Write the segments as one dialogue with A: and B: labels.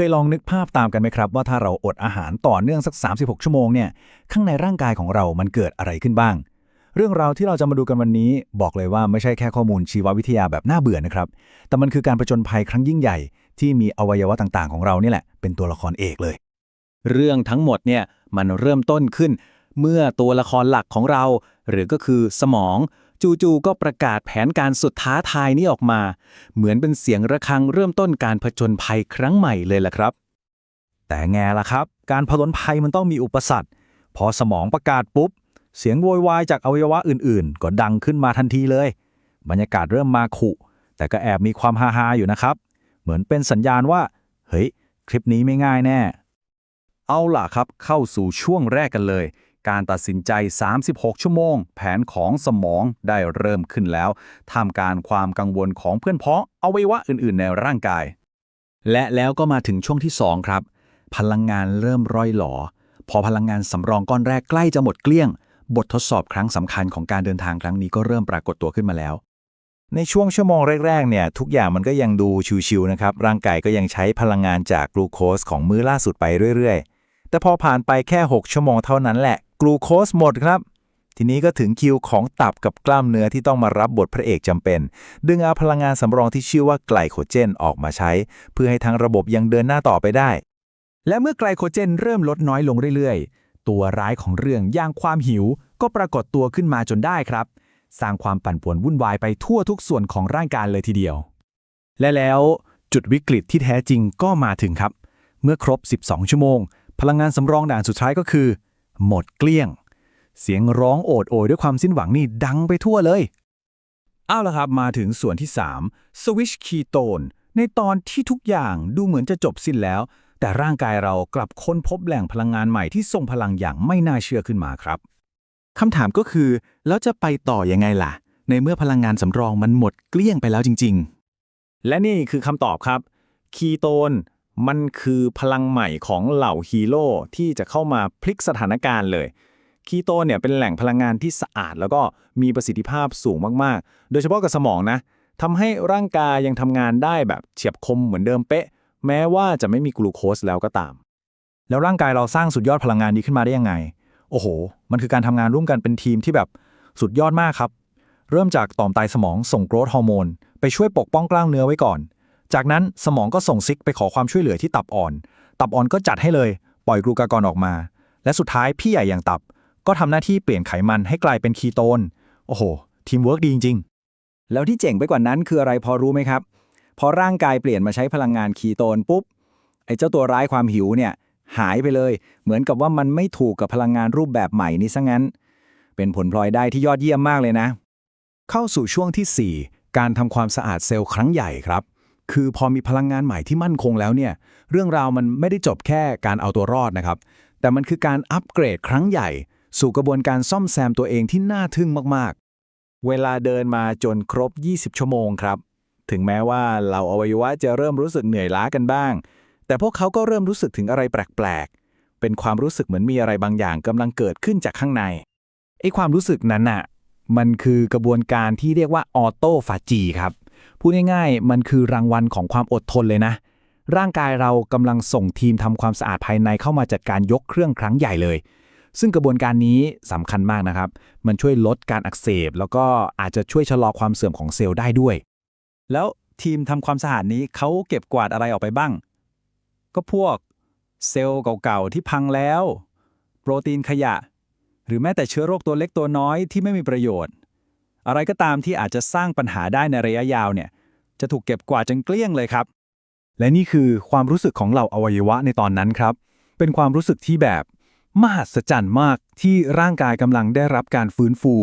A: เคยลองนึกภาพตามกันไหมครับ ว่าถ้าเราอดอาหารต่อเนื่องสัก 36 ชั่วโมงเนี่ยข้างในร่างกายของเรามันเกิดอะไรขึ้นบ้าง เรื่องราวที่เราจะมาดูกันวันนี้ บอกเลยว่าไม่ใช่แค่ข้อมูลชีววิทยาแบบน่าเบื่อนะครับ แต่มันคือการประจนภัยครั้งยิ่งใหญ่ ที่มีอวัยวะต่างๆ ของเรานี่แหละ เป็นตัวละครเอกเลย
B: เรื่องทั้งหมดเนี่ยมันเริ่มต้นขึ้น เมื่อตัวละครหลักของเรา หรือก็คือสมอง จู่ๆก็ประกาศแผนการสุดท้าทายนี้ออกมา เหมือนเป็นเสียงระฆังเริ่มต้นการผจญภัยครั้งใหม่เลยล่ะครับ
A: แต่แง่ล่ะครับ การผจญภัยมันต้องมีอุปสรรค พอสมองประกาศปุ๊บ เสียงโวยวายจากอวัยวะอื่นๆ ก็ดังขึ้นมาทันทีเลย บรรยากาศเริ่มมาขุ แต่ก็แอบมีความฮาๆอยู่นะครับ เหมือนเป็นสัญญาณว่า เฮ้ย คลิปนี้ไม่ง่ายแน่
C: เอาล่ะครับ เข้าสู่ช่วงแรกกันเลย การตัดสินใจ 36 ชั่วโมง แผนของสมองได้เริ่มขึ้นแล้วท่ามการความกังวลของเพื่อนเพ้องอวัยวะอื่นๆ ในร่างกาย
B: และแล้วก็มาถึงช่วงที่ 2 ครับ พลังงานเริ่มร่อยหลอ พอพลังงานสำรองก้อนแรกใกล้จะหมดเกลี้ยง บททดสอบครั้งสำคัญของการเดินทางครั้งนี้ก็เริ่มปรากฏตัวขึ้นมาแล้ว
A: ในช่วงชั่วโมงแรก ๆ เนี่ย ทุกอย่างมันก็ยังดูชิวๆนะครับ ร่างกายก็ยังใช้พลังงานจากกลูโคสของมื้อล่าสุดไปเรื่อย ๆ แต่พอผ่านไปแค่ 6 ชั่วโมงเท่านั้นแหละ กลูโคสหมดครับ ทีนี้ก็ถึงคิวของตับกับกล้ามเนื้อที่ต้องมารับบทพระเอกจำเป็น ดึงเอาพลังงานสำรองที่ชื่อว่าไกลโคเจนออกมาใช้ เพื่อให้ทั้งระบบยังเดินหน้าต่อไปได้
D: และเมื่อไกลโคเจนเริ่มลดน้อยลงเรื่อยๆ ตัวร้ายของเรื่องอย่างความหิว ก็ปรากฏตัวขึ้นมาจนได้ครับ สร้างความปั่นป่วนวุ่นวายไปทั่วทุกส่วนของร่างกายเลยทีเดียว และแล้วจุดวิกฤตที่แท้จริงก็มาถึงครับ เมื่อครบ 12 ชั่วโมง พลังงานสำรองด่านสุดท้ายก็คือ หมดเกลี้ยง เสียงร้องโอดโอยด้วยความสิ้นหวังนี่ดังไปทั่วเลยเอาละครับมาถึงส่วนที่3 Switch Ketone ในตอนที่ทุกอย่างดูเหมือนจะจบสิ้นแล้ว แต่ร่างกายเรากลับค้นพบแหล่งพลังงานใหม่ที่ทรงพลังอย่างไม่น่าเชื่อขึ้นมาครับคำถามก็คือ แล้วจะไปต่อยังไงล่ะ ในเมื่อพลังงานสำรองมันหมดเกลี้ยงไปแล้วจริง ๆ
A: และนี่คือคำตอบครับ คีโตน มันคือพลังใหม่ของเหล่าฮีโร่ที่จะเข้ามาพลิกสถานการณ์เลยคีโตเนี่ยเป็นแหล่งพลังงานที่สะอาด แล้วก็มีประสิทธิภาพสูงมากๆ โดยเฉพาะกับสมองนะทำให้ร่างกายยังทำงานได้แบบเฉียบคมเหมือนเดิมเป๊ะ แม้ว่าจะไม่มีกลูโคสแล้วก็ตาม แล้วร่างกายเราสร้างสุดยอดพลังงานนี้ขึ้นมาได้ยังไง โอ้โห มันคือการทำงานร่วมกันเป็นทีมที่แบบสุดยอดมากครับ เริ่มจากต่อมไตสมองส่งโกรทฮอร์โมนไปช่วยปกป้องกล้ามเนื้อไว้ก่อน จากนั้นสมองก็ส่งซิกไปขอความช่วยเหลือที่ตับอ่อน ตับอ่อนก็จัดให้เลย ปล่อยกลูกากอนออกมา และสุดท้ายพี่ใหญ่อย่างตับ ก็ทำหน้าที่เปลี่ยนไขมันให้กลายเป็นคีโตน โอ้โห ทีมเวิร์กดีจริงๆ
D: แล้วที่เจ๋งไปกว่านั้นคืออะไรพอรู้ไหมครับ พอร่างกายเปลี่ยนมาใช้พลังงานคีโตนปุ๊บ ไอ้เจ้าตัวร้ายความหิวเนี่ยหายไปเลย เหมือนกับว่ามันไม่ถูกกับพลังงานรูปแบบใหม่นี้ซะงั้น เป็นผลพลอยได้ที่ยอดเยี่ยมมากเลยนะ
A: เข้าสู่ช่วงที่ 4 การทำความสะอาดเซลล์ครั้งใหญ่ครับ คือพอมีพลังงานใหม่ที่มั่นคงแล้วเนี่ย เรื่องราวมันไม่ได้จบแค่การเอาตัวรอดนะครับ แต่มันคือการอัปเกรดครั้งใหญ่ สู่กระบวนการซ่อมแซมตัวเองที่น่าทึ่งมากๆ เวลาเดินมาจนครบ 20 ชั่วโมงครับ ถึงแม้ว่าเหล่าอวัยวะจะเริ่มรู้สึกเหนื่อยล้ากันบ้าง แต่พวกเขาก็เริ่มรู้สึกถึงอะไรแปลกๆ เป็นความรู้สึกเหมือนมีอะไรบางอย่างกำลังเกิดขึ้นจากข้างในไอ้ความรู้สึกนั้นน่ะ มันคือกระบวนการที่เรียกว่าออโตฟาจีครับ พูดง่ายๆ มันคือรางวัลของความอดทนเลยนะ ร่างกายเรากำลังส่งทีมทำความสะอาดภายในเข้ามาจัดการยกเครื่องครั้งใหญ่เลย ซึ่งกระบวนการนี้สำคัญมากนะครับ มันช่วยลดการอักเสบ แล้วก็อาจจะช่วยชะลอความเสื่อมของเซลล์ได้ด้วย แล้วทีมทำความสะอาดนี้เขาเก็บกวาดอะไรออกไปบ้าง ก็พวกเซลล์เก่าๆที่พังแล้ว โปรตีนขยะ หรือแม้แต่เชื้อโรคตัวเล็กตัวน้อยที่ไม่มีประโยชน์ อะไรก็ตามที่อาจจะสร้างปัญหาได้ในระยะยาวเนี่ยจะถูกเก็บกวาดจนเกลี้ยงเลยครับ และนี่คือความรู้สึกของเหล่าอวัยวะในตอนนั้นครับ เป็นความรู้สึกที่แบบมหัศจรรย์มากที่ร่างกายกำลังได้รับการฟื้นฟู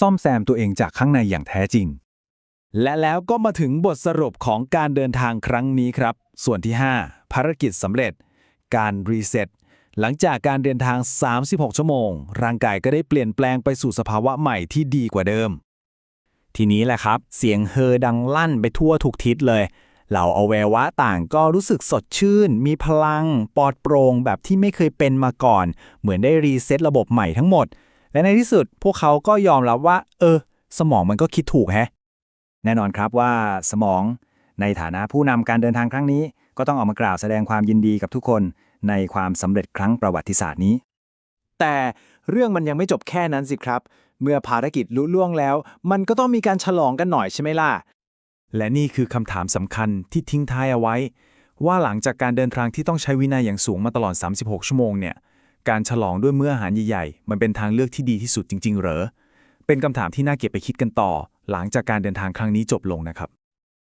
A: ซ่อมแซมตัวเองจากข้างในอย่างแท้จริง และแล้วก็มาถึงบทสรุปของการเดินทางครั้งนี้ครับ ส่วนที่ 5 ภารกิจสำเร็จ การรีเซ็ตหลังจากการเดินทาง 36 ชั่วโมง ร่างกายก็ได้เปลี่ยนแปลงไปสู่สภาวะใหม่ที่ดีกว่าเดิม ทีนี้แหละครับ เสียงเฮอดังลั่นไปทั่วทุกทิศเลยเหล่าอวัยวะต่างก็รู้สึกสดชื่น มีพลัง ปลอดโปร่งแบบที่ไม่เคยเป็นมาก่อน เหมือนได้รีเซ็ตระบบใหม่ทั้งหมด และในที่สุดพวกเขาก็ยอมรับว่า เออ สมองมันก็คิดถูกแฮะ แน่นอนครับว่าสมองในฐานะผู้นำการเดินทางครั้งนี้
D: ก็ต้องออกมากล่าวแสดงความยินดีกับทุกคนในความสำเร็จครั้งประวัติศาสตร์นี้
B: แต่เรื่องมันยังไม่จบแค่นั้นสิครับ เมื่อภารกิจลุล่วงแล้ว มันก็ต้องมีการฉลองกันหน่อยใช่ไหมล่ะ
A: และนี่คือคำถามสำคัญที่ทิ้งท้ายเอาไว้ ว่าหลังจากการเดินทางที่ต้องใช้วินัยอย่างสูงมาตลอด 36 ชั่วโมงเนี่ย การฉลองด้วยเมื่ออาหารใหญ่ๆ มันเป็นทางเลือกที่ดีที่สุดจริง ๆ เหรอ เป็นคำถามที่น่าเก็บไปคิดกันต่อ หลังจากการเดินทางครั้งนี้จบลงนะครับ